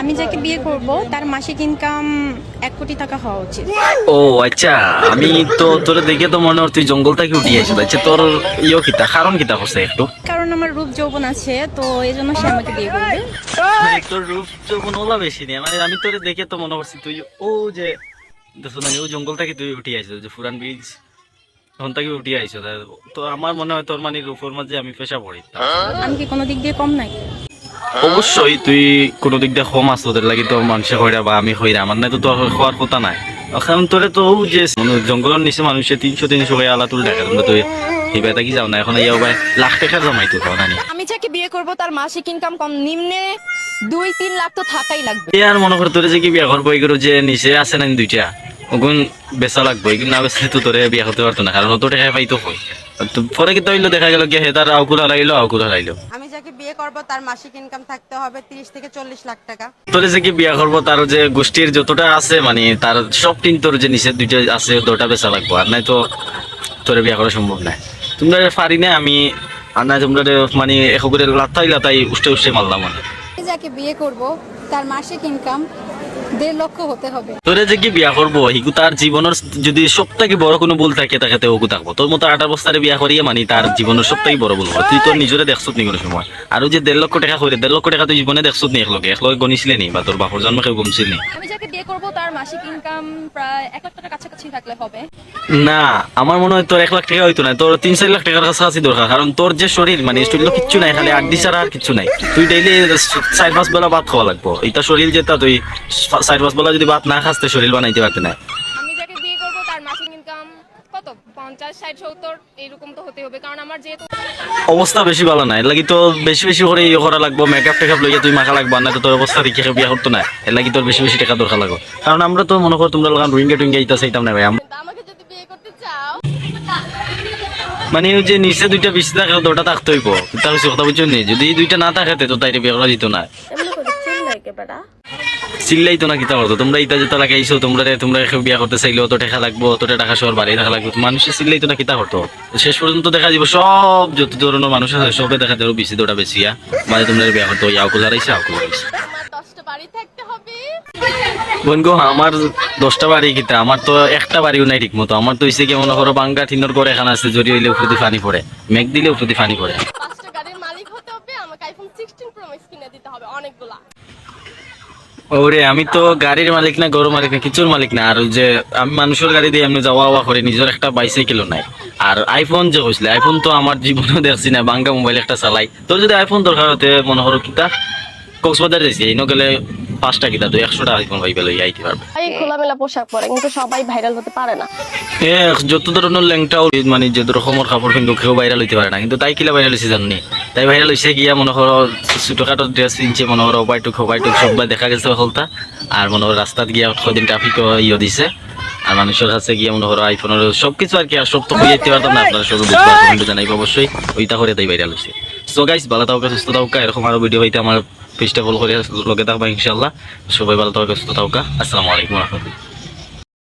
আমি যাকে বিয়ে করব তার মাসিক ইনকাম এক কোটি টাকা হওয়া উচিত। ও আচ্ছা আমি তো তোর দেখে তো মনে হয় তুই জঙ্গল থেকে উঠে আইছো আচ্ছা তোর ইয়ে কিতা? কারণ কিতা হচ্ছে একটু? কারণ আমার রূপ যৌবন আছে তো এই জন্য সে আমাকে বিয়ে করবে। তোর রূপ যৌবন ওলা বেশি নেই মানে আমি তোর দেখে তো মনে করছি তুই ও যে দেখো না ও জঙ্গল থেকে তুই উঠে আইছো যে ফুরান ব্রিজ তখন থেকে উঠে তো আমার মনে হয় তোর মানে রূপের মাঝে আমি পেশা পড়ি। আমি কি কোনো দিক দিয়ে কম নাই অবশ্যই তুই কোনো দিক দিয়ে কম আছো তোদের লাগি তো মানুষে হইরা বা আমি হইরা আমার নাই তো তোর হওয়ার কথা নাই। এখন তোরে তো যে জঙ্গলের নিচে মানুষে তিনশো তিনশো করে আলা তুল দেখা তোমরা তুই যাও না এখন ইয়াও ভাই লাখ টাকা জমাই তো আমি যাকে বিয়ে করব তার মাসিক ইনকাম কম নিম্নে দুই তিন লাখ তো থাকাই লাগবে। আর মনে কর তোরে যে কি বিয়া করব এগুলো যে নিচে আছে না দুইটা ওগুন বেচা লাগবো এগুলো না বেচলে তো তোরে বিয়া করতে পারতো না কারণ অত টাকা পাইতো তো পরে কি তৈল দেখা গেল গিয়ে হে তার আউকুল হারাইলো আউকুল হারাইলো আমি যাকে বিয়ে করব তার মাসিক ইনকাম থাকতে হবে তিরিশ থেকে চল্লিশ লাখ টাকা। তোরে যাকে বিয়ে করব তার যে গোষ্ঠীর যতটা আছে মানে তার সব তিন তোর যে নিচে দুইটা আছে দুটা বেচা লাগবে। আর নাই তো তোরে বিয়ে করা সম্ভব না তোমরা পারি না আমি আর নাই তোমরা মানে এক করে লাথাই লাথাই উষ্টে উষ্টে মারলাম। মানে যাকে বিয়ে করব তার মাসিক ইনকাম দেড় লক্ষ হতে হবে। তোরে যে কি বিয়া করব? তার জীবনের যদি সব থেকে বড় কোনো ভুল থাকে তাকে ওকু থাকব। তোর মতো আঠারো বস্তারে বিয়া করিয়ে মানে তার জীবনের সব থেকে বড় ভুল তুই তোর নিজরে দেখছত নি কোনো সময়। আর যে দেড় লক্ষ টাকা করে দেড় লক্ষ টাকা তুই জীবনে দেখছত নি একলগে। একলগে গণিছিলে নি বা তোর বাপর জন্ম কেউ গমছিল নি। আমি যাকে বিয়ে করব তার মাসিক ইনকাম প্রায় এক লাখ টাকার কাছাকাছি থাকলে হবে। না আমার মনে হয় তোর এক লাখ টাকা হইতো না। তোর তিন চার লাখ টাকার কাছাকাছি দরকার কারণ তোর যে শরীর মানে শরীর কিচ্ছু নাই খালি আড্ডি ছাড়া আর কিচ্ছু নাই। তুই ডেইলি চার পাঁচ বেলা ভাত খাওয়া লাগবো। এটা শরীর যেটা তুই চার পাঁচ বেলা যদি ভাত না খাস তো শরীর বানাইতে পারতে না। আমি যাকে বিয়ে করব তার মাসিক ইনকাম কত? পঞ্চাশ ষাট সত্তর এইরকম তো হতে হবে কারণ আমার যেহেতু অবস্থা বেশি ভালো না এর লাগি তো বেশি বেশি করে ইয়ে করা লাগবো মেকআপ টেকআপ লইয়া তুই মাখা লাগবা না তো তোর অবস্থা দেখে বিয়া করতো না। এর লাগি তোর বেশি বেশি টাকা দরকার লাগবে। কারণ আমরা তো মনে কর তোমরা লাগান রুইঙ্গা টুইঙ্গা ইতা চাইতাম না ভাই। আম- আমাকে যদি বিয়ে করতে চাও মানে ওই যে নিচে দুইটা বেশি থাকে দুটা থাকতে হইব। তার কথা বুঝছ নি? যদি দুইটা না থাকে তো তাইরে বিয়ে করা যেত না। চিল্লাইতো না কিতা করতো? তোমরা ইটা যেটা লাগাইছো তোমরা তোমরা বিয়া করতে চাইলে অত টাকা লাগবো অত টাকা শহর বাড়ি টাকা লাগবে। তো মানুষে চিল্লাইতো না কিতা করতো? শেষ পর্যন্ত দেখা যাব সব যত ধরনের মানুষ আছে সবে দেখা যাবে বেশি দৌড়া বেশিয়া মানে তোমরা বিয়া করতো ইয়াও কুলার আইসা আও কুলার আইসা আমার দশটা বাড়ি থাকতে হবে। বোন আমার দশটা বাড়ি কিতা আমার তো একটা বাড়িও নাই ঠিক মতো আমার তো হইছে কি মনে করো বাঙ্গা টিনের করে এখানে আছে জড়ি হইলে দিয়ে পানি পড়ে। মেঘ দিলে উপরে দিয়ে পানি পড়ে। মালিক হতে হবে আমাকে আইফোন সিক্সটিন প্রো ম্যাক্স কিনে দিতে হবে অনেকগুলা। ওরে, আমি তো গাড়ির মালিক না গরু মালিক না, কিছুর মালিক না। আর যে, আমি মানুষের গাড়ি দিয়ে এমনি যাওয়া আওয়া করে, নিজের একটা বাইসাইকেলও নাই। আর আইফোন যে হয়েছিল আইফোন তো আমার জীবনে দেখছি না বাঙ্গা মোবাইল একটা চালাই। তোর যদি আইফোন দরকার হতে মনে করো কিতা? কক্সবাজার যাইছি, এই গেলে পাঁচটা কিতা তুই একশোটা আইফোন ভাই পেলে আইতে পারবে। খোলামেলা পোশাক পরে কিন্তু সবাই ভাইরাল হতে পারে না। এ যত ধরনের ল্যাংটাও মানে যে রকমের কাপড় কিন্তু কেউ ভাইরাল হইতে পারে না কিন্তু তাই কিলা ভাইরাল হয়েছে জানি তাই ভাইরাল হয়েছে গিয়া মনে করো ছোটখাটো ড্রেস কিনছে মনে করো বাইটুক বাইটুক সবাই দেখা গেছে হলতা আর মনে করো রাস্তাত গিয়া কদিন ট্রাফিক ইয়ে দিছে আর মানুষের কাছে গিয়ে মনে করো আইফোনের সবকিছু আর কি আর সব তো হইতে পারতাম না আপনারা সব কিন্তু জানাইব অবশ্যই ওইটা করে তাই ভাইরাল হয়েছে সো গাইস ভালো থাকা সুস্থ থাকা এরকম আরও ভিডিও হইতে আমার পেজটা ফলো করে লগে থাকবা ইনশাল্লাহ সবাই ভালো থাকা সুস্থ থাকা আসসালামু আলাইকুম রহমতুল্লাহ।